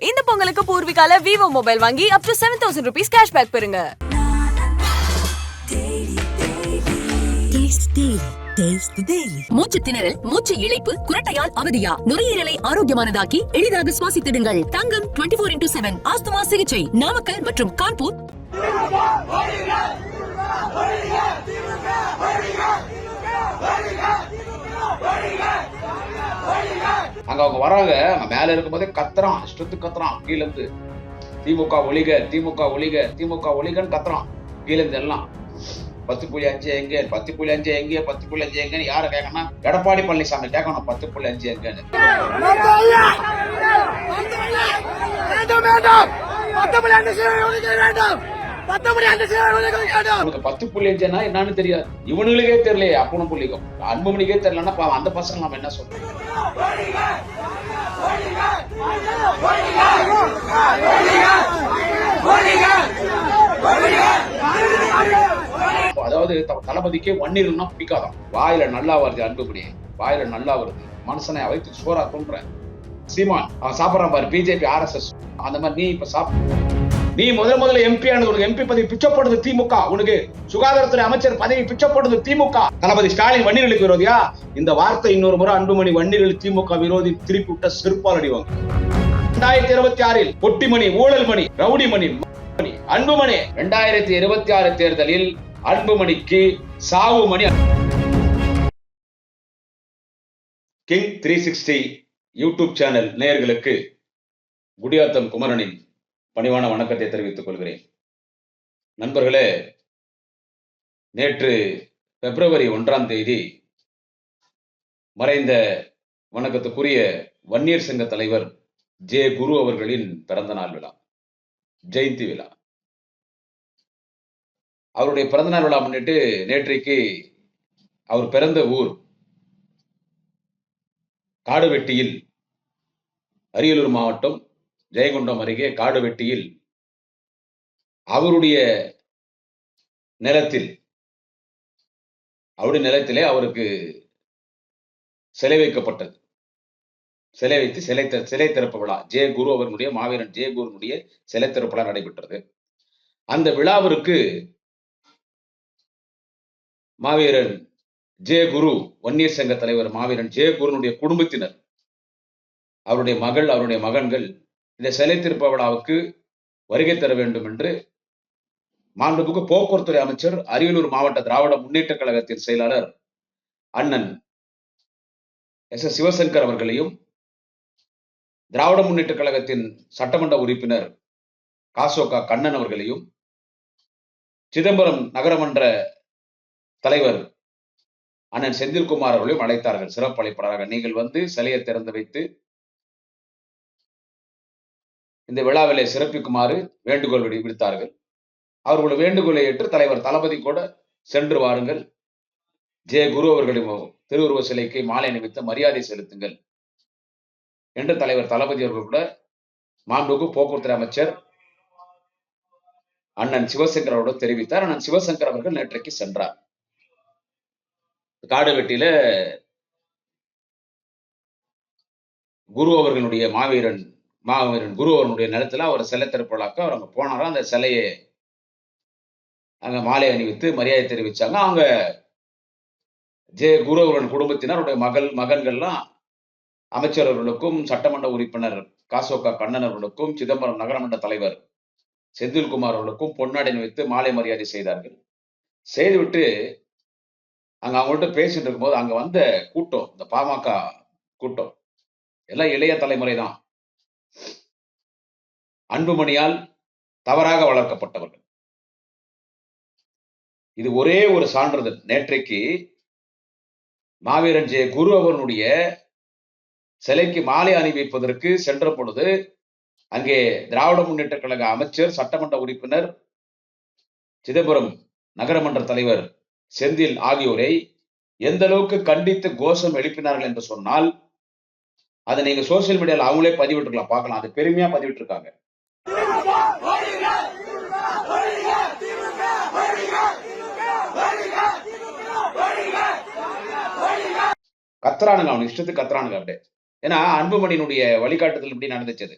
இந்த பொங்கலுக்கு பூர்விகால Vivo mobile வாங்கி up to seven thousand rupees cashback பெறுங்க. Taste the Daily. மூச்சு திணறல் மூச்சு இழைப்பு குரட்டையால் அவதியா நுரையீரலை ஆரோக்கியமானதாக்கி எளிதாக சுவாசித்திடுங்கள் Thangam twenty four into seven asthma சிகிச்சை நாமக்கல் மற்றும் கான்பூர் அங்க அவங்க வராங்க. அங்க மேல இருக்கும்போதே கத்துறான். இஷ்டத்துக்கு கத்துறான். கீழே இருந்து திமுக ஒளிக திமுக ஒளிக திமுக ஒளிகன்னு கத்துறான். கீழே இருந்து எல்லாம். பத்து புள்ளி அஞ்சு எங்க? பத்து புள்ளி அஞ்சு எங்க? பத்து புள்ளி அஞ்சு எங்கன்னு யாரை கேட்கணும் எடப்பாடி பழனிசாமி கேட்கணும் பத்து புள்ளி அஞ்சு எங்கன்னு. வேண்டும் வேண்டும் வேண்டும். பத்து புள்ளி என்னன்னு தெரியாது. இவனுங்களுக்கே தெரியலையே அப்பனும் புள்ளிக்கும். அன்புமணிக்கே தெரியலன்னா பாவம் அந்த பசங்க நம்ம என்ன சொல்றோம் அதாவது தளபதிக்கே வன்னியர்னா பிடிக்காதான் வாயில நல்லா வருது அன்புமணி. வாயில நல்லா வருது. மனுஷனை வைத்து சோறா தோன்ற சீமான் அவன் சாப்பிட்றான் பாரு பிஜேபி ஆர்எஸ்எஸ் அந்த மாதிரி நீ இப்ப சாப்பிட நீ முதல் முதல்ல எம்பி ஆனது உனக்கு எம்பி பதவி பிச்சப்படுது திமுக. உனக்கு சுகாதாரத்துறை அமைச்சர் பதவி பிச்சப்படுது திமுக. தளபதி ஸ்டாலின் வன்னியர்களுக்கு விரோதியா? இந்த வார்த்தை இன்னொரு முறை அன்புமணி வன்னியர்கள் திமுக விரோதி திருப்பி விட்ட செருப்பால் அடிவாங்க ரெண்டாயிரத்தி இருபத்தி ஆறில் பொட்டிமணி ஊழல் மணி ரவுடி மணி மணி அன்புமணி. ரெண்டாயிரத்தி இருபத்தி ஆறு தேர்தலில் அன்புமணிக்கு சாவு மணி king three sixty YouTube channel நேயர்களுக்கு குடியாத்தம் குமரனின் பணிவான வணக்கத்தை தெரிவித்துக் கொள்கிறேன். நண்பர்களே நேற்று பிப்ரவரி ஒன்றாம் தேதி மறைந்த வணக்கத்துக்குரிய வன்னியர் சங்க தலைவர் ஜே குரு அவர்களின் பிறந்த நாள் விழா ஜெயந்தி விழா. அவருடைய பிறந்தநாள் விழா முன்னிட்டு நேற்றைக்கு அவர் பிறந்த ஊர் காடுவெட்டியில் அரியலூர் மாவட்டம் ஜெயங்கொண்டம் அருகே காடுவெட்டியில் அவருடைய நிலத்தில் அவருடைய நிலத்திலே அவருக்கு சிலை வைக்கப்பட்டது. சிலை வைத்து சிலை சிலை திறப்பு விழா ஜே குரு அவர்களுடைய மாவீரன் ஜே குருனுடைய சிலை திறப்பு விழா நடைபெற்றது. அந்த விழாவிற்கு மாவீரன் ஜே குரு வன்னியர் சங்க தலைவர் மாவீரன் ஜே குருனுடைய குடும்பத்தினர் அவருடைய மகள் அவருடைய மகன்கள் இந்த சிலை திருப்ப விழாவுக்கு வருகை தர வேண்டும் என்று மாண்புமிகு போக்குவரத்துறை அமைச்சர் அரியலூர் மாவட்ட திராவிட முன்னேற்ற கழகத்தின் செயலாளர் அண்ணன் எஸ் எஸ் சிவசங்கர் அவர்களையும் திராவிட முன்னேற்ற கழகத்தின் சட்டமன்ற உறுப்பினர் காசோகா கண்ணன் அவர்களையும் சிதம்பரம் நகரமன்ற தலைவர் அண்ணன் செந்தில்குமார் அவர்களையும் அழைத்தார்கள். சிறப்பு அழைப்பாளராக நீங்கள் வந்து சிலையை திறந்து வைத்து இந்த விழாவிலே சிறப்பிக்குமாறு வேண்டுகோள் விடுத்தார்கள். அவர்களுடைய வேண்டுகோளை ஏற்று தலைவர் தளபதி கூட சென்று வாருங்கள். ஜெய குரு அவர்களின் திருவுருவ சிலைக்கு மாலை அணிவித்து மரியாதை செலுத்துங்கள். என்று தலைவர் தளபதி அவர்கள் கூட மாண்புக்கு போக்குவரத்து அமைச்சர் அண்ணன் சிவசங்கர் அவரோடு தெரிவித்தார். அண்ணன் சிவசங்கர் அவர்கள் நேற்றைக்கு சென்றார். காடுவெட்டியில குரு அவர்களுடைய மாவீரன் மாவீரன் குரு அவர்களுடைய நிலத்துல அவர் சிலை திருப்பலாக்க அவர் அங்கே போனாரோ? அந்த சிலையை அங்க மாலை அணிவித்து மரியாதை தெரிவிச்சாங்க. அவங்க ஜே குரு அவர்களின் குடும்பத்தினருடைய மகள் மகன்கள்லாம் அமைச்சரவர்களுக்கும் சட்டமன்ற உறுப்பினர் காசோகா கண்ணன் அவர்களுக்கும் சிதம்பரம் நகரமன்ற தலைவர் செந்தில்குமார் அவர்களுக்கும் பொன்னாடை அணிவித்து மாலை மரியாதை செய்தார்கள். செய்துவிட்டு அங்க அவங்கள்ட்ட பேசிட்டு இருக்கும்போது அங்க வந்த கூட்டம் இந்த பாமக கூட்டம் எல்லாம் இளைய தலைமுறை தான். அன்புமணியால் தவறாக வளர்க்கப்பட்டவர்கள். இது ஒரே ஒரு சான்றிதழ். நேற்றைக்கு மாவீரன் ஜெய குரு அவர்களுடைய சிலைக்கு மாலை அணிவிப்பதற்கு சென்ற பொழுது அங்கே திராவிட முன்னேற்ற கழக அமைச்சர் சட்டமன்ற உறுப்பினர் சிதம்பரம் நகரமன்ற தலைவர் செந்தில் ஆகியோரை எந்த அளவுக்கு கண்டித்து கோஷம் எழுப்பினார்கள் என்று சொன்னால் அதை நீங்க சோசியல் மீடியால அவங்களே பதிவிட்டுருக்கலாம். பார்க்கலாம். அது பெருமையா பதிவிட்டுருக்காங்க. கத்துறானுங்க அவனுக்கு இஷ்டத்துக்கு கத்துறானுங்க அப்படியே. ஏன்னா அன்புமணியினுடைய வழிகாட்டுதல் இப்படி நடந்துச்சது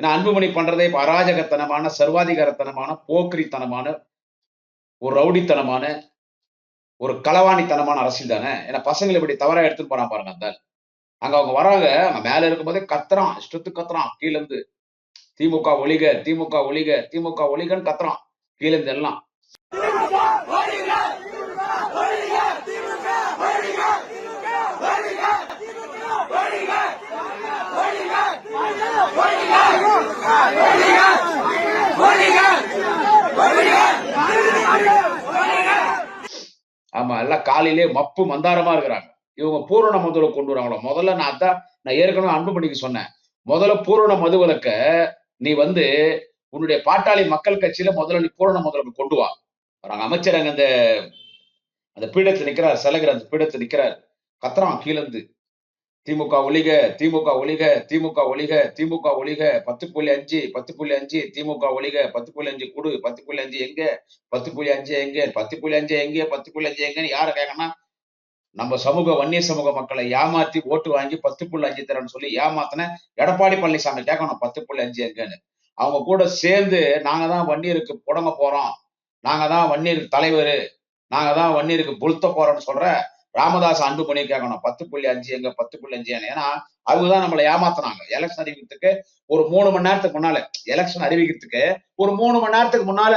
ஏன்னா அன்புமணி பண்றதே இப்ப அராஜகத்தனமான சர்வாதிகாரத்தனமான போக்கிரித்தனமான ஒரு ரவுடித்தனமான ஒரு களவாணித்தனமான அரசியல் தானே? ஏன்னா பசங்களை இப்படி தவறா எடுத்துட்டு போறான் பாருங்க அந்த அங்க அவங்க வராங்க. அங்க மேல இருக்கும்போதே கத்துறான். இஷ்டத்துக்கு கத்துறான். கீழ இருந்து திமுக ஒளிக திமுக ஒளிக திமுக ஒளிகன்னு கத்துறான். கீழ இருந்து எல்லாம். ஆமா எல்லாம் காலையிலே மப்பு மந்தாரமா இருக்கிறாங்க. இவங்க பூரண மதுவை கொண்டு வராங்களோ? முதல்ல நான் அதான் நான் ஏற்கனவே அன்புமணிக்கு சொன்னேன். முதல்ல பூரண மதுவிலக்க நீ வந்து உன்னுடைய பாட்டாளி மக்கள் கட்சியில முதல்ல நீ பூரண மதுவிலக்கு கொண்டு வா. அமைச்சர் அங்க அந்த அந்த பீடத்துல நிக்கிறார் சலகர் அந்த பீடத்துல நிக்கிறார். கத்துறான் கீழந்து. திமுக ஒளிக திமுக ஒளிக திமுக ஒளிக திமுக ஒளிக பத்து புள்ளி அஞ்சு பத்து புள்ளி அஞ்சு திமுக ஒளிக பத்து புள்ளி அஞ்சு கொடு பத்து புள்ளி அஞ்சு எங்க பத்து புள்ளி அஞ்சு எங்க பத்து புள்ளி அஞ்சு எங்க பத்து புள்ளி அஞ்சு எங்கன்னு யார கேட்கணும் நம்ம சமூக வன்னிய சமூக மக்களை ஏமாத்தி ஓட்டு வாங்கி பத்து புள்ளி அஞ்சு தரேன்னு சொல்லி ஏமாத்தின எடப்பாடி பழனிசாமி கேட்கணும். பத்து புள்ளி அஞ்சு எங்கன்னு அவங்க கூட சேர்ந்து நாங்க தான் வன்னியருக்கு புடங்க போறோம். நாங்க தான் வன்னியருக்கு தலைவர். நாங்க தான் வன்னியருக்கு புழுத்த போறோம்னு சொல்ற ராமதாஸ் அன்புமணி கேட்கணும். பத்து புள்ளி அஞ்சு எங்க பத்து புள்ளி அஞ்சு ஏன்னா. அவங்க தான் நம்மளை ஏமாத்துனாங்க. எலெக்ஷன் அறிவிக்கிறதுக்கு ஒரு மூணு மணி நேரத்துக்கு முன்னால எலெக்ஷன் அறிவிக்கிறதுக்கு ஒரு மூணு மணி நேரத்துக்கு முன்னால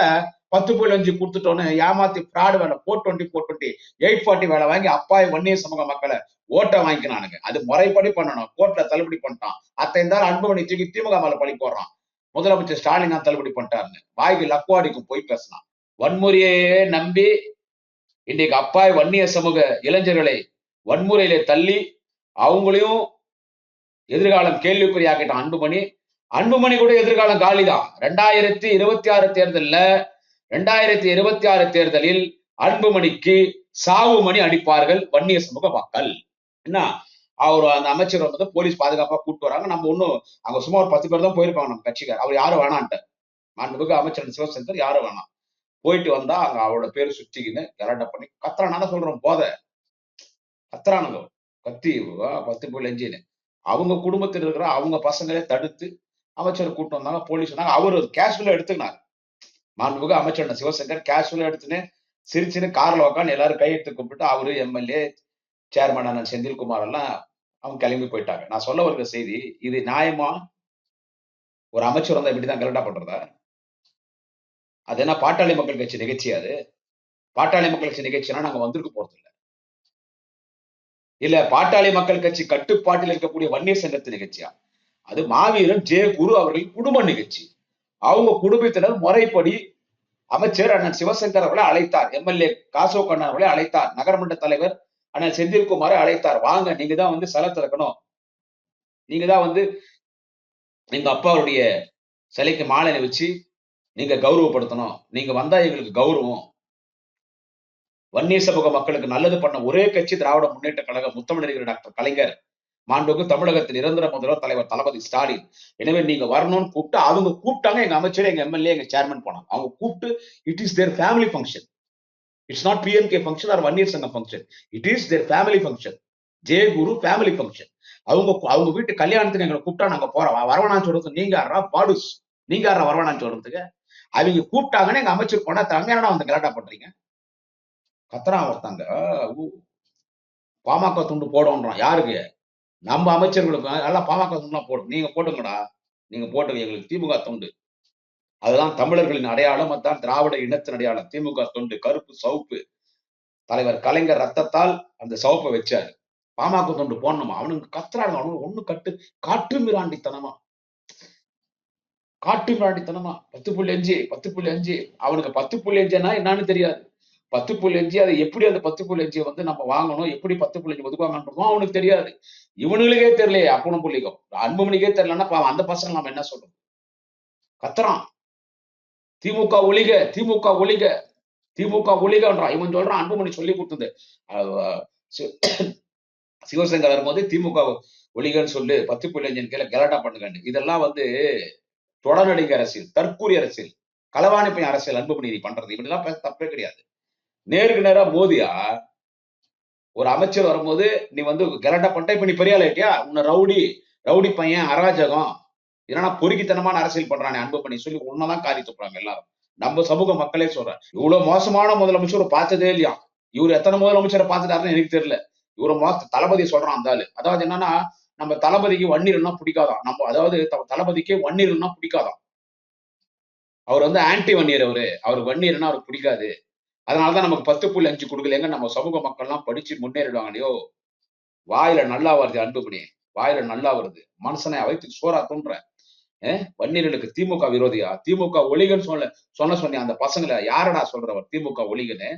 பத்து புள்ளி அஞ்சு கொடுத்துட்டோன்னு ஏமாத்தி ஃப்ராடு வேலை four twenty four twenty eight forty வேலை வாங்கி அப்பாய் வன்னிய சமூக மக்களை ஓட்டை வாங்கிக்கினானுங்க அது முறைப்படி பண்ணணும். கோர்ட்ல தள்ளுபடி பண்ணிட்டான். அத்தை இருந்தாலும் அன்புமணி தூக்கி திமுக மேல பழி போடுறான். முதலமைச்சர் ஸ்டாலின் தான் தள்ளுபடி பண்ணிட்டாருன்னு. வாய்க்கு லக்குவாடிக்கும் போய் பேசினான். வன்முறையே நம்பி இன்னைக்கு அப்பாய் வன்னிய சமூக இளைஞர்களை வன்முறையிலே தள்ளி அவங்களையும் எதிர்காலம் கேள்விக்குறியாக்கிட்டான் அன்புமணி. அன்புமணி கூட எதிர்காலம் காலிதான். ரெண்டாயிரத்தி இருபத்தி ஆறு தேர்தல்ல ரெண்டாயிரத்தி இருபத்தி ஆறு தேர்தலில் அன்புமணிக்கு சாவு மணி அடிப்பார்கள் வன்னிய சமூக மக்கள் என்ன? அவர் அந்த அமைச்சர் வந்து போலீஸ் பாதுகாப்பா கூப்பிட்டு வராங்க. நம்ம ஒன்றும் அங்க சும்மா ஒரு பத்து பேர் தான் போயிருப்பாங்க நம்ம கட்சிக்கார். அவர் யாரும் வேணான்ட்டு மாண்புமிகு அமைச்சர் சிவசங்கர் யாரும் வேணாம். போயிட்டு வந்தா அங்க அவரோட பேர் சுத்திக்கின்னு கலாட்டா பண்ணி கத்துறான். சொல்றோம் போத. கத்துறானுங்க. கத்தி பத்து புள்ளி அஞ்சுன்னு அவங்க குடும்பத்தில் இருக்கிற அவங்க பசங்களே தடுத்து அமைச்சர் கூட்டு வந்தாங்க போலீஸ் வந்தாங்க. அவர் கேஷுவலா எடுத்துக்கினார். மாண்புமிகு அமைச்சர் சிவசங்கர் கேஷுவலா எடுத்துன்னு சிரிச்சுன்னு கார்ல உட்காந்து எல்லாரும் கையெழுத்து கும்பிட்டு அவரு எம்எல்ஏ சேர்மன் அண்ணன் செந்தில்குமார் எல்லாம் அவங்க கிளம்பி போயிட்டாங்க. நான் சொல்ல வருகிற செய்தி இது நியாயமா? ஒரு அமைச்சர் வந்தா இப்படிதான் கரெக்டா பண்றதா அது என்ன பாட்டாளி மக்கள் கட்சி நிகழ்ச்சி அது? பாட்டாளி மக்கள் கட்சி நிகழ்ச்சினா நாங்க வந்திருக்க போறது இல்ல இல்ல பாட்டாளி மக்கள் கட்சி கட்டுப்பாட்டில் இருக்கக்கூடிய வன்னியர் சங்கத்து நிகழ்ச்சியா? அது மாவீரன் ஜே குரு அவர்கள் குடும்ப நிகழ்ச்சி. அவங்க குடும்பத்தினர் முறைப்படி அமைச்சர் அண்ணன் சிவசங்கர் அவர்களை அழைத்தார். எம்எல்ஏ காசோ கண்ணன் அவர்களை அழைத்தார். நகரமன்ற தலைவர் அண்ணன் செந்தில்குமாரை அழைத்தார். வாங்க நீங்க தான் வந்து சிலை திறக்கணும். நீங்க தான் வந்து எங்க அப்பாவுடைய சிலைக்கு மாலை வச்சு நீங்க கௌரவப்படுத்தணும். நீங்க வந்தா எங்களுக்கு கௌரவம். வன்னிய சமூக மக்களுக்கு நல்லது பண்ண ஒரே கட்சி திராவிட முன்னேற்ற கழகம் முத்தமிழறிஞர் டாக்டர் கலைஞர் மாண்புக்கு தமிழகத்தில் நிரந்தர முதல்வர் தலைவர் தளபதி ஸ்டாலின். எனவே நீங்க வரணும்னு கூப்பிட்டு அவங்க கூப்பிட்டாங்க எங்க அமைச்சர் எங்க எம்எல்ஏ எங்க சேர்மன் போனாங்க. அவங்க கூப்பிட்டு it is their family function it's not PMK function or Vanniyar Sangam function it is their family function J Guru family function அவங்க அவங்க வீட்டு கல்யாணத்துக்கு எங்களை கூப்பிட்டா நாங்க போறோம். வரவணான்னு சொல்றது நீங்க யாரா பாடுஸ். நீங்க யாரா வரவணான்னு சொல்றதுக்கு? அவங்க கூப்பிட்டாங்கன்னு எங்க அமைச்சர் போனா தங்கையான வந்து கலாட்டா பண்றீங்க? கத்தரா ஒருத்தாங்க பாமக துண்டு போடோன்றான் யாருக்கு? நம்ம அமைச்சர்களுக்கு எல்லாம் பாமக துண்டுலாம் போடும் நீங்க போட்டுங்கடா. நீங்க போட்டுங்க எங்களுக்கு திமுக தொண்டு. அதுதான் தமிழர்களின் அடையாளம். அதான் திராவிட இனத்தின் அடையாளம். திமுக தொண்டு கருப்பு சவுப்பு. தலைவர் கலைஞர் ரத்தத்தால் அந்த சவுப்பை வச்சாரு. பாமக தொண்டு போடணுமா? அவனுக்கு கத்துறாங்க அவனுக்கு ஒண்ணு கட்டு காட்டு மிராண்டித்தனமா. காட்டு மிராண்டித்தனமா. பத்து புள்ளி அஞ்சு பத்து புள்ளி அஞ்சு. அவனுக்கு பத்து புள்ளி அஞ்சுன்னா என்னன்னு தெரியாது. பத்து புள்ளி அஞ்சு அதை எப்படி அந்த பத்து புள்ளி அஞ்சு வந்து நம்ம வாங்கணும் எப்படி பத்து புள்ளி அஞ்சு ஒதுக்குவாங்கன்றதும் அவனுக்கு தெரியாது. இவனுங்களுக்கே தெரியலையே அப்பனும் புள்ளிக்கும். அன்புமணிக்கே தெரியலன்னா அந்த பசங்க நம்ம என்ன சொல்றோம் கத்துறான். திமுக ஒளிக திமுக ஒளிக திமுக ஒழிகன்றான். இவன் சொல்றான் அன்புமணி சொல்லி கொடுத்தது. சிவசங்கர் வரும்போது திமுக ஒழிகன்னு சொல்லு பத்து புள்ளி அஞ்சு கீழே கலாட்டா பண்ணுங்க இதெல்லாம் வந்து தொடர்நடிகை அரசியல் தற்கூரி அரசியல் களவாணி பையன் அரசியல் அன்புமணி நீ பண்றது. இப்படிலாம் தப்பே கிடையாது. நேருக்கு நேரா மோதியா ஒரு அமைச்சர் வரும்போது நீ வந்து கலாட்டா பண்ணிட்ட இப்ப நீ பெரிய ஆளாயிட்டியா உன்னை ரவுடி ரவுடி பையன் அராஜகம் ஏன்னா பொறுக்கித்தனமான அரசியல் பண்றானே அன்புமணி சொல்லி உன்னதான் காரி துப்புறாங்க எல்லாரும். நம்ம சமூக மக்களே சொல்றேன். இவ்வளவு மோசமான முதலமைச்சர் பார்த்ததே இல்லையா? இவர் எத்தனை முதலமைச்சரை பார்த்துட்டாருன்னு எனக்கு தெரியல. இவரு மோச தளபதி சொல்றான் அந்த ஆளு. அதாவது என்னன்னா நம்ம தளபதிக்கு வன்னியர்னா பிடிக்காதான் நம்ம அதாவது தளபதிக்கே தளபதிக்கு வன்னியர்னா பிடிக்காதான் அவர் வந்து ஆன்டி வன்னியர் அவரு. அவருக்கு வன்னியர்னா அவருக்கு பிடிக்காது. அதனாலதான் நமக்கு பத்து புள்ளி அஞ்சு கொடுக்கலங்க. நம்ம சமூக மக்கள்லாம் படிச்சு முன்னேறிடுவாங்க வாயில நல்லா வருது அன்புமணி வாயில நல்லா வருது. மனுஷனை அவைத்து சோறா தோன்ற வன்னியர்களுக்கு திமுக விரோதியா? திமுக ஒளிகன்னு சொல்ல சொன்ன சொன்ன அந்த பசங்களை? யாரடா சொல்றவர் திமுக ஒளிகன்னு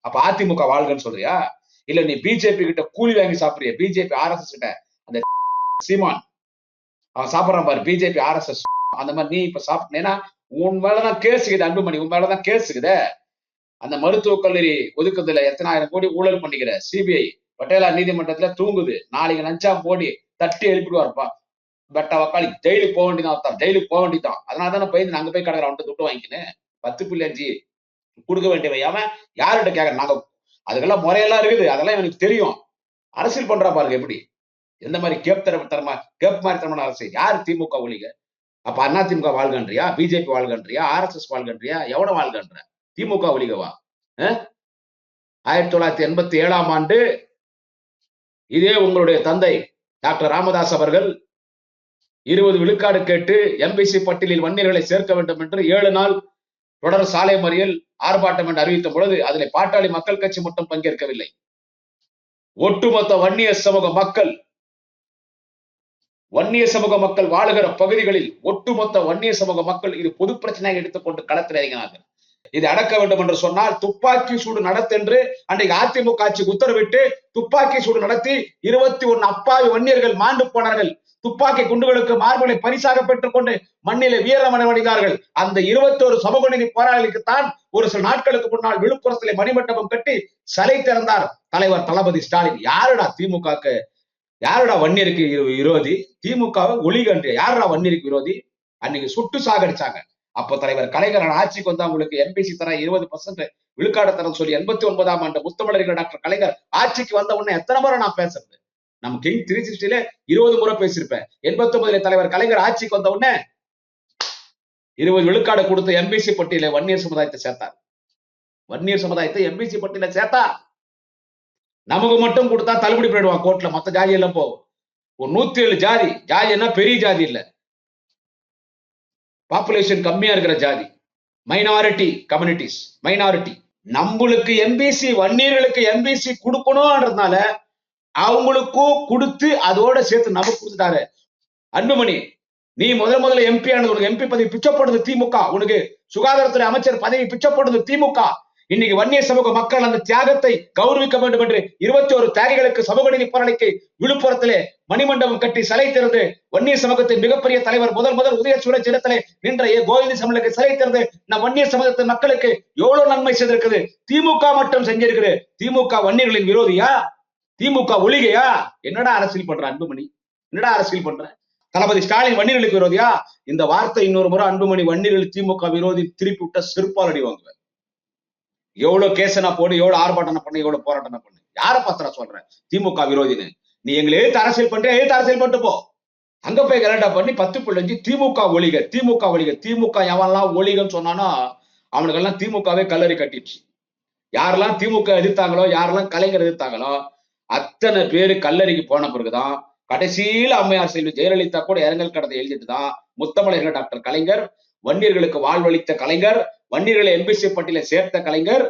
அப்ப அதிமுக வாழ்கன்னு சொல்றியா? இல்ல நீ பிஜேபி கிட்ட கூலி வாங்கி சாப்பிடுறிய? பிஜேபி ஆர்எஸ்எஸ் கிட்ட? அந்த சீமான். அவன் சாப்பிடறான் பாரு. பிஜேபி ஆர்எஸ்எஸ் அந்த மாதிரி நீ இப்ப சாப்பிட்டேன்னா உன் மேலதான் கேசுக்குது அன்புமணி உன் மேலதான் கேசுக்குதே அந்த மருத்துவக் கல்லூரி ஒதுக்குதுல எத்தனாயிரம் கோடி ஊழல் பண்ணிக்கிற சிபிஐ பட்டேலா நீதிமன்றத்துல தூங்குது. நாளைக்கு லஞ்சம் போடி தட்டி எழுப்பிடுவாருப்பா பெட்ட வக்காளி ஜெயிலுக்கு போக வேண்டியதான் ஜெயிலுக்கு போக வேண்டியதான் அதனால தானே போய் நாங்க போய் கடற்கரை அவன்கிட்ட துட்டு வாங்கிக்கினேன்? பத்து புள்ளி அஞ்சு கொடுக்க வேண்டியவை அவன் யார்கிட்ட கேட்கற நாங்க. அதுக்கெல்லாம் முறையெல்லாம் இருக்குது. அதெல்லாம் எனக்கு தெரியும். அரசியல் பண்றா பாருங்க எப்படி. எந்த மாதிரி கேப் தர தரமா கேப் மாதிரி தரமான அரசு யார் திமுக ஒழிக? அப்ப அதிமுக வாழ்கன்றியா? பிஜேபி வாழ்கன்றியா? ஆர்எஸ்எஸ் வாழ்கன்றியா? எவன வாழ்கன்ற? திமுக ஒழிகவா ஆயிரத்தி தொள்ளாயிரத்தி எண்பத்தி ஏழாம் ஆண்டு இதே உங்களுடைய தந்தை டாக்டர் ராமதாஸ் அவர்கள் இருபது விழுக்காடு கேட்டு எம்பிசி பட்டியலில் வன்னியர்களை சேர்க்க வேண்டும் என்று ஏழு நாள் தொடர் சாலை மறியல் ஆர்ப்பாட்டம் என்று அறிவித்த பொழுது அதில் பாட்டாளி மக்கள் கட்சி மட்டும் பங்கேற்கவில்லை. ஒட்டுமொத்த வன்னிய சமூக மக்கள் வன்னிய சமூக மக்கள் வாழுகிற பகுதிகளில் ஒட்டுமொத்த வன்னிய சமூக மக்கள் இது பொது பிரச்சனையாக எடுத்துக்கொண்டு களத்தில் இறங்கினார்கள். இதை அடக்க வேண்டும் என்று சொன்னால் துப்பாக்கி சூடு நடத்தென்று அன்றைக்கு அதிமுக ஆட்சிக்கு உத்தரவிட்டு துப்பாக்கி சூடு நடத்தி இருபத்தி ஒன்னு அப்பாவி வன்னியர்கள் மாண்டு போனார்கள். துப்பாக்கி குண்டுகளுக்கு மார்புகளை பரிசாக பெற்றுக்கொண்டு மண்ணிலே வீரமணம் அடைந்தார்கள் அந்த இருபத்தோரு சமூக போராளிகளுக்கு தான் ஒரு சில நாட்களுக்கு முன்னால் விழுப்புரத்திலே மணிமண்டபம் கட்டி சிலை திறந்தார் தலைவர் தளபதி ஸ்டாலின். யாருடா திமுகக்கு? யாருடா வன்னியருக்கு விரோதி? திமுக ஒளி ஒளிகன்று யாருடா வன்னியருக்கு விரோதி? அன்னைக்கு சுட்டு சாகடிச்சாங்க. அப்போ தலைவர் கலைஞர் ஆட்சிக்கு வந்து அவங்களுக்கு எம்பிசி தர இருபது பர்சன்ட் விழுக்காடு தரம் சொல்லி எண்பத்தி ஒன்பதாம் ஆண்டு முத்தமிழர்கள் டாக்டர் கலைஞர் ஆட்சிக்கு வந்த உடனே எத்தனை முறை நான் பேசுறது? நம்ம கிங் த்ரீ சிக்ஸ்டில இருபது முறை பேசியிருப்பேன். எண்பத்தி ஒன்பதுல தலைவர் கலைஞர் ஆட்சிக்கு வந்த உடனே இருபது விழுக்காடு கொடுத்த எம்பிசி பட்டியல வன்னியர் சமுதாயத்தை சேர்த்தார். வன்னியர் சமுதாயத்தை எம்பிசி பட்டியல சேர்த்தா நமக்கு மட்டும் கொடுத்தா தள்ளுபடி போயிடுவான் கோர்ட்ல மத்த ஜாதி எல்லாம் போகும். ஒரு நூத்தி ஏழு ஜாதி ஜாதி என்ன பெரிய ஜாதி இல்ல. பாப்புலேஷன் கம்மியா இருக்கிற ஜாதி. மைனாரிட்டி கம்யூனிட்டிஸ் மைனாரிட்டி நம்மளுக்கு எம்பிசி வன்னியர்களுக்கு எம்பிசி கொடுக்கணும்ன்றதுனால அவங்களுக்கும் கொடுத்து அதோட சேர்த்து நமக்கு கொடுத்துட்டாரு. அன்புமணி நீ முதல் முதல்ல எம்பி ஆனது உனக்கு எம்பி பதவி பிச்சைப்படுது திமுக உனக்கு சுகாதாரத்துறை அமைச்சர் பதவி பிச்சைப்படுது திமுக இன்னைக்கு வன்னிய சமூக மக்கள் அந்த தியாகத்தை கௌரவிக்க வேண்டும் என்று இருபத்தி ஒரு தியாகிகளுக்கு சமூக நீதி போராளிக்கு விழுப்புரத்திலே மணிமண்டபம் கட்டி சிலை திறந்து வன்னிய சமூகத்தின் மிகப்பெரிய தலைவர் முதல் முதல் உதய சூழல் சின்னத்திலே நின்ற ஏ கோவிந்த சமலுக்கு சிலை திறந்து நம் வன்னிய சமூகத்தின் மக்களுக்கு எவ்வளவு நன்மை செய்திருக்குது? திமுக மட்டும் செஞ்சிருக்குது. திமுக வன்னியர்களின் விரோதியா? திமுக ஒளிகையா என்னடா அரசியல் பண்ற அன்புமணி? என்னடா அரசியல் பண்ற? தளபதி ஸ்டாலின் வன்னியர்களுக்கு விரோதியா? இந்த வார்த்தை இன்னொரு முறை அன்புமணி வன்னியர்கள் திமுக விரோதி திருப்பி விட்ட செருப்பால் அடி வாங்குவேன் எவ்வளவு கேசனா போடு எவ்வளவு ஆர்ப்பாட்டம் பண்ணு எவ்வளவு போராட்டம் பண்ணு. யார பத்திர சொல்றேன் திமுக விரோதின்னு. நீ எங்களை எழுத்து அரசியல் பண்ற எழுத்து அரசியல் பண்ணிட்டு போ. அங்க போய் கலண்டா பண்ணி பத்து புள்ளஞ்சு திமுக ஒளிக திமுக ஒளிக திமுக எவன்லாம் ஒளிகன்னு சொன்னானோ அவனுக்கெல்லாம் திமுகவே கல்லறி கட்டிடுச்சு. யாரெல்லாம் திமுக எதிர்த்தாங்களோ யாரெல்லாம் கலைஞர் எதிர்த்தாங்களோ அத்தனை பேரு கல்லறைக்கு போன பிறகுதான் கடைசியில அம்மையார் செல்வி ஜெயலலிதா கூட இரங்கல் கடத்தை எழுதிட்டு தான் முத்தமிழர்கள் டாக்டர் கலைஞர் வன்னியர்களுக்கு வாழ்வளித்த கலைஞர் வன்னியர்களை எம்பிசி பட்டியல சேர்த்த கலைஞர்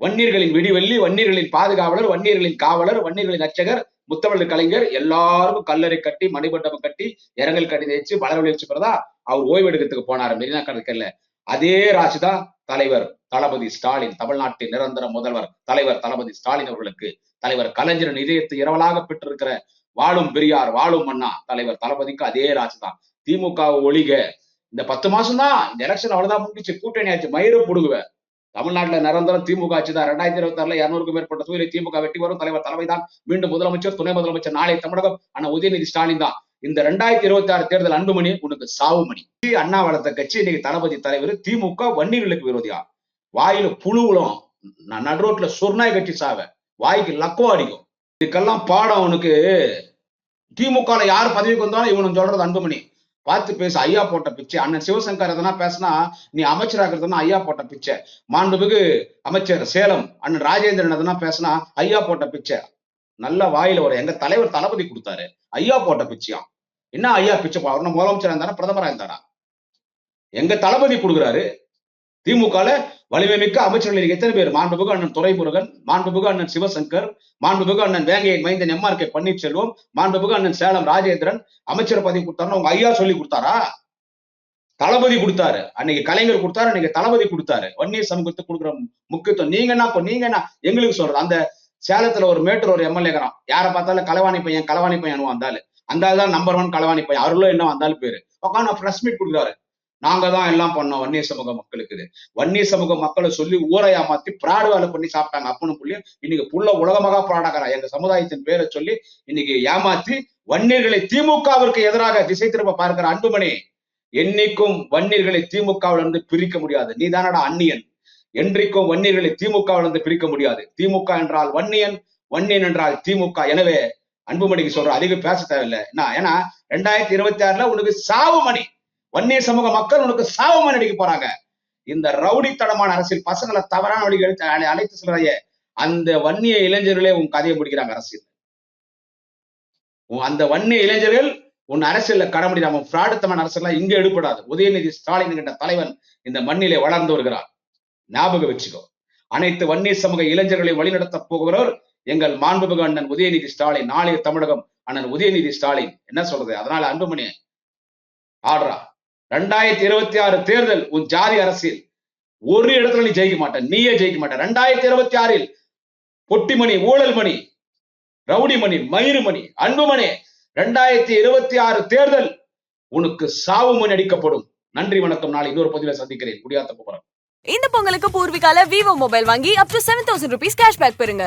வன்னியர்களின் விடிவெள்ளி வன்னியர்களின் பாதுகாவலர் வன்னியர்களின் காவலர் வன்னியர்களின் அர்ச்சகர் முத்தமிழ் கலைஞர் எல்லாருக்கும் கல்லறை கட்டி மணிமண்டபம் கட்டி இரங்கல் கட்டி வச்சு மலர்வழி வச்சு பிறதா அவர் ஓய்வெடுக்கிறதுக்கு போனார். மெரினா கடற்கரையில. அதே ராசிதான் தலைவர் தளபதி ஸ்டாலின் தமிழ்நாட்டின் நிரந்தர முதல்வர் தலைவர் தளபதி ஸ்டாலின் அவர்களுக்கு தலைவர் கலைஞரின் இதயத்தை இரவலாக பெற்றிருக்கிற வாழும் பெரியார் வாழும் மன்னா தலைவர் தளபதிக்கு அதே ராசிதான். திமுக ஒழிக இந்த பத்து மாசம் தான் இந்த எலெக்ஷன் அவ்வளவுதான் முடிச்சு கூட்டணி ஆச்சு மயிறு புடுங்குவேன் தமிழ்நாட்டுல நிரந்தரம் திமுக ஆட்சி தான் ரெண்டாயிரத்தி இருபத்தி ஆறுல இருநூறுக்கும் மேற்பட்ட தொகுதியில் திமுக வெற்றி வரும் தலைவர் தலைமை தான் மீண்டும் முதலமைச்சர் துணை முதலமைச்சர் நாளை தமிழகம். ஆனா உதயநிதி ஸ்டாலின் தான். இந்த ரெண்டாயிரத்தி இருபத்தி ஆறு தேர்தல் அன்புமணி உனக்கு சாவு மணி. அண்ணா வளர்த்த கட்சி இன்னைக்கு தளபதி தலைவர் திமுக வன்னியர்களுக்கு விரோதியா? வாயில புழுவுலம் நான் நடுரோட்ல சொர்ணாய் கட்சி சாவ. வாய்க்கு லக்கோ அடிக்கும். இதுக்கெல்லாம் பாடம் அவனுக்கு. திமுக யார் பதவிக்கு வந்தாலும் இவனு சொல்றது அன்புமணி. பார்த்து பேச ஐயா போட்ட பிச்சை. அண்ணன் சிவசங்கர் எதனா பேசினா நீ அமைச்சராகிறதுனா ஐயா போட்ட பிச்சை. மாண்புமிகு அமைச்சர் சேலம் அண்ணன் ராஜேந்திரன் எதனா பேசினா ஐயா போட்ட பிச்சை. நல்ல வாயில ஒரு எங்க தலைவர் தளபதி கொடுத்தாரு. ஐயா போட்ட பிச்சையா? என்ன ஐயா பிச்சை? அவர் முதலமைச்சரா இருந்தாரா? பிரதமரா இருந்தாரா? எங்க தளபதி கொடுக்குறாரு. திமுகல வலிமை மிக்க அமைச்சர்கள் எத்தனை பேர்? மாண்புமிகு அண்ணன் துரைமுருகன் மாண்புமிகு அண்ணன் சிவசங்கர் மாண்புமிகு அண்ணன் வேங்கையை மைந்தன் எம்ஆர் கே பன்னீர்செல்வம் மாண்புமிகு அண்ணன் சேலம் ராஜேந்திரன் அமைச்சர் பதவி கொடுத்தாருன்னு உங்க ஐயா சொல்லி கொடுத்தாரா? தளபதி கொடுத்தாரு. அன்னைக்கு கலைஞர் கொடுத்தாரு அன்னைக்கு தளபதி கொடுத்தாரு. வன்னியர் சமூகத்துக்கு கொடுக்குற முக்கியத்துவம். நீங்க என்ன நீங்க என்ன? எங்களுக்கு சொல்றது. அந்த சேலத்துல ஒரு மேட்டர் ஒரு எம்எல்ஏக்கிறான் யாரை பார்த்தாலும் களவாணி பையன் களவாணி பையன் வந்தாலும் அந்த தான் நம்பர் ஒன் களவாணி பையன். அருளோ என்ன வந்தாலும் பேரு. உட்காந்து பிரஸ் மீட் கொடுக்குறாரு. நாங்க தான் எல்லாம் பண்ணோம் வன்னிய சமூக மக்களுக்கு வன்னிய சமூக மக்களை சொல்லி ஊரை ஏமாத்தி பிராடு வேலை பண்ணி சாப்பிட்டாங்க அப்பனும் புள்ளி இன்னைக்கு புள்ள உலகமாக பிராடகரா. எங்க சமுதாயத்தின் பேரை சொல்லி இன்னைக்கு ஏமாத்தி வன்னியர்களை திமுகவிற்கு எதிராக திசை திரும்ப பார்க்கிற அன்புமணி என்னைக்கும் வன்னியர்களை திமுகவிலிருந்து பிரிக்க முடியாது. நீ தானடா அந்நியன். என்றைக்கும் வன்னியர்களை திமுகவிலிருந்து பிரிக்க முடியாது. திமுக என்றால் வன்னியன் வன்னியன் என்றால் திமுக. எனவே அன்புமணிக்கு சொல்ற அதிகம் பேச தேவையில்லை. என்ன? ஏன்னா ரெண்டாயிரத்தி இருபத்தி ஆறுல உனக்கு சாவு மணி வன்னிய சமூக மக்கள் உனக்கு சாபமா நடிக்க போறாங்க. இந்த ரவுடித்தனமான அரசியல் பசங்களை தவறான வழிகளை எடுத்து அழைத்து சொல்றாயே. அந்த வன்னிய இளைஞர்களே உன் கதையை முடிக்கிறாங்க அரசியல். உன் அந்த வன்னிய இளைஞர்கள் உன் அரசியல்ல கடமுடியாம பிராடுத்தமான அரசியல்லாம் இங்க எடுப்படாது உதயநிதி ஸ்டாலின் என்ற தலைவன் இந்த மண்ணிலே வளர்ந்து வருகிறார். ஞாபகம் வச்சுக்கோ. அனைத்து வன்னிய சமூக இளைஞர்களையும் வழிநடத்த போகிறவர் எங்கள் மாண்புமிகு அண்ணன் உதயநிதி ஸ்டாலின். நாளைய தமிழகம் அண்ணன் உதயநிதி ஸ்டாலின். என்ன சொல்றது? அதனால அன்புமணி ஆடுறா. ரெண்டாயிரத்தி இருபத்தி ஆறு தேர்தல் உன் ஜாதி அரசியல். ஒரு இடத்துல நீ ஜெயிக்க மாட்ட நீயே ஜெயிக்க மாட்ட. ரெண்டாயிரத்தி இருபத்தி ஆறில் பொட்டிமணி ஊழல் மணி ரவுடி மணி மயிறு மணி அன்புமணி ரெண்டாயிரத்தி இருபத்தி ஆறு தேர்தல் உனக்கு சாவு மணி அடிக்கப்படும். நன்றி வணக்கம். நாளை இன்னொரு பதிவை சந்திக்கிறேன். குடியாத்த போறேன் இந்த பொங்கலுக்கு பூர்விகால விவோ மொபைல் வாங்கி up to seven thousand rupees cashback பெறுங்க.